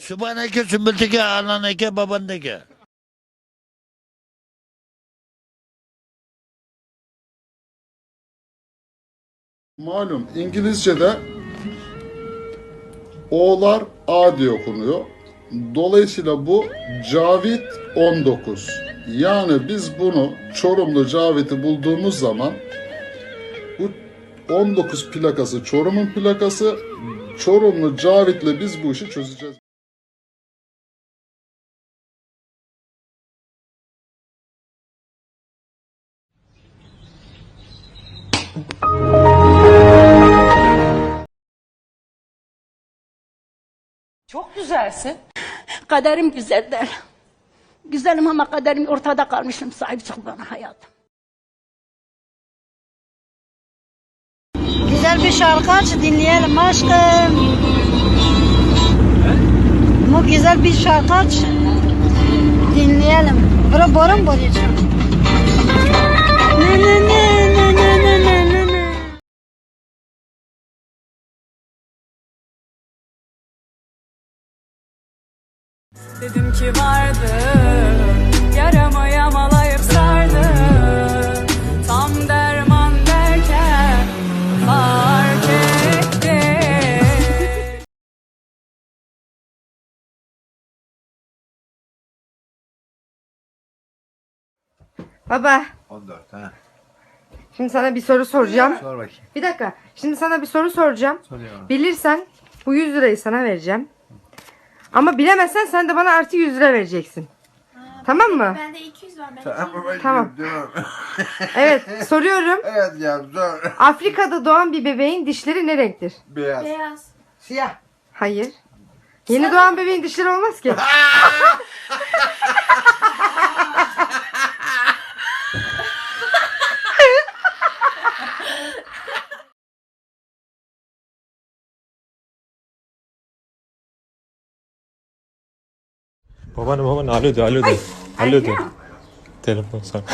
Sübhaneke sümbülteke ananeke babandeke. Malum İngilizce'de O'lar A diye okunuyor. Dolayısıyla bu Cavit 19. Yani biz bunu Çorumlu Cavit'i bulduğumuz zaman bu 19 plakası Çorum'un plakası. Çorumlu Cavit'le biz bu işi çözeceğiz. Çok güzelsin. Kaderim güzeldir. Güzelim ama kaderim ortada kalmışım. Sahip çık bana hayatım. Güzel bir şarkı aç dinleyelim aşkım. Bu güzel bir şarkı aç dinleyelim. Bura borun boyayacağım. Dedim ki vardı Yaramı yamalayıp sardı Tam derman derken Fark etti Baba, 14 ha. şimdi sana bir soru soracağım. Sor bakayım. Bir dakika. Şimdi sana bir soru soracağım. Soruyorum. Bilirsen bu 100 lirayı sana vereceğim. Ama bilemezsen sen de bana artı 100 lira vereceksin. Tamam mı? Bende 200 var. Ben Tamam. Tamam. Tamam. Evet, soruyorum. evet ya zor. Afrika'da doğan bir bebeğin dişleri ne renktir? Beyaz. beyaz. Siyah. Hayır. Yeni doğan bebeğin dişleri olmaz ki. Babaanne babaanne alo de alo de. Alo de. Telefon sana.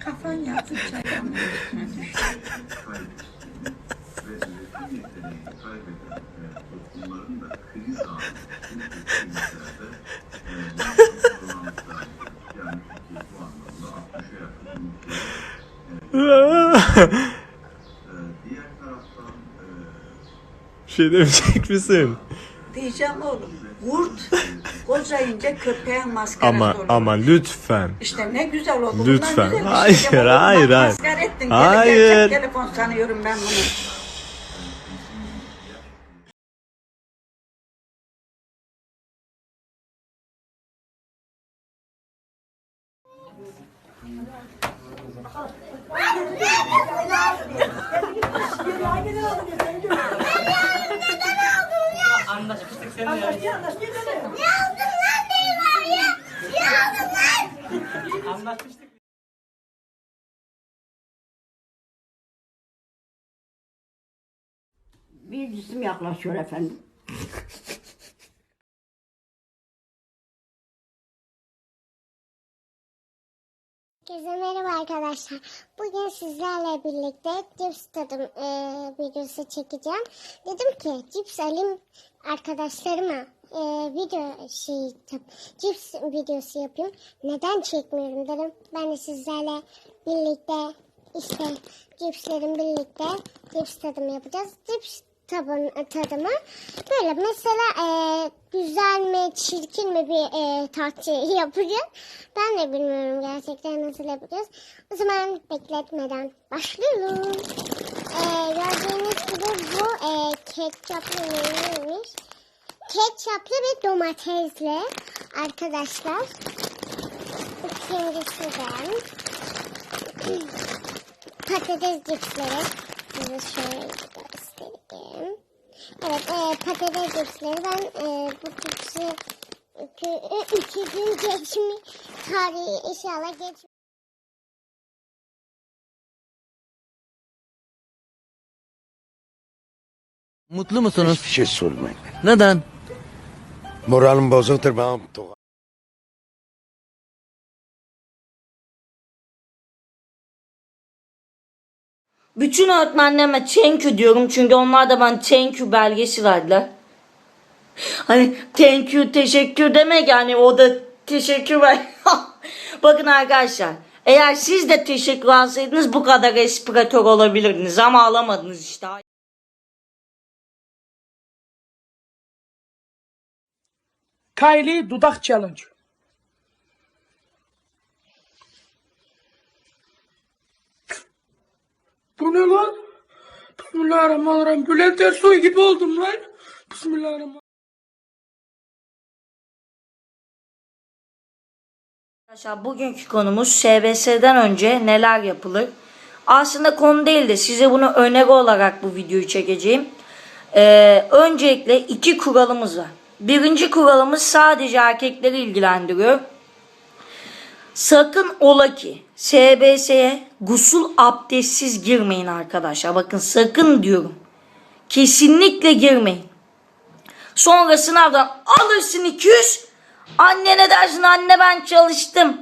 Kafan yatsın çaydan. şey demeyecek misin? Diyeceğim oğlum. Kurt kocayınca köpeğin maskarası Ama olur. ama lütfen. İşte ne güzel oldu. Lütfen. güzel bir şey Hayır, hayır, hayır. Maskara ettin. Hayır. Gerçek telefon sanıyorum ben bunu. Anlaşmıştık seninle. Anlaştık, anlaştık. Ne aldın lan benim var ya? Ne aldın lan? Anlaşmıştık. Bir cisim yaklaşıyor efendim. Arkadaşlar. Bugün sizlerle birlikte cips tadım e, videosu çekeceğim. Dedim ki cips alayım arkadaşlarıma e, video şey cips videosu yapayım. Neden çekmiyorum dedim. Ben de sizlerle birlikte işte cipslerin birlikte cips tadımı yapacağız. Cips tabın, tadımı böyle mesela e, güzel mi çirkin mi bir e, tatlı yapacağız. Ben de bilmiyorum gerçekten nasıl yapacağız. O zaman bekletmeden başlıyoruz. E, gördüğünüz gibi bu e, ketçaplı neymiş? Ketçaplı ve domatesli arkadaşlar. İkincisi de patates cipsleri. Şöyle. Evet e, patates cipsleri. Ben e, bu cipsi iki, gün geçmiş tarihi inşallah geç. Mutlu musunuz? Hiçbir şey sormayın. Neden? Moralim bozuktur ben Bütün öğretmenlerime thank you diyorum çünkü onlar da bana thank you belgesi verdiler. Hani thank you teşekkür demek yani o da teşekkür ver. Bakın arkadaşlar eğer siz de teşekkür alsaydınız bu kadar espratör olabilirdiniz ama alamadınız işte. Kylie dudak challenge. Bu ne lan? Bismillahirrahmanirrahim. Bülent Ersoy gibi oldum lan. Bismillahirrahmanirrahim. Arkadaşlar bugünkü konumuz SBS'den önce neler yapılır? Aslında konu değil de size bunu öneri olarak bu videoyu çekeceğim. Ee, öncelikle iki kuralımız var. Birinci kuralımız sadece erkekleri ilgilendiriyor. Sakın ola ki SBS'ye gusül abdestsiz girmeyin arkadaşlar. Bakın sakın diyorum. Kesinlikle girmeyin. Sonra sınavdan alırsın 200. Annene dersin anne ben çalıştım.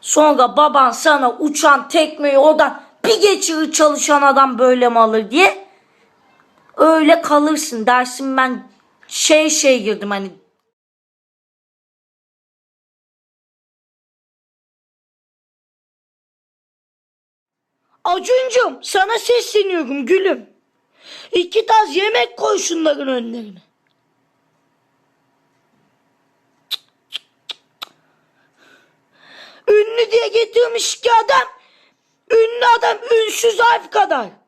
Sonra baban sana uçan tekmeyi oradan bir geçirir çalışan adam böyle mi alır diye. Öyle kalırsın dersin ben şey şey girdim hani Acuncum sana sesleniyorum gülüm. İki taz yemek koy şunların önlerine. Ünlü diye getirmiş ki adam. Ünlü adam ünsüz harf kadar.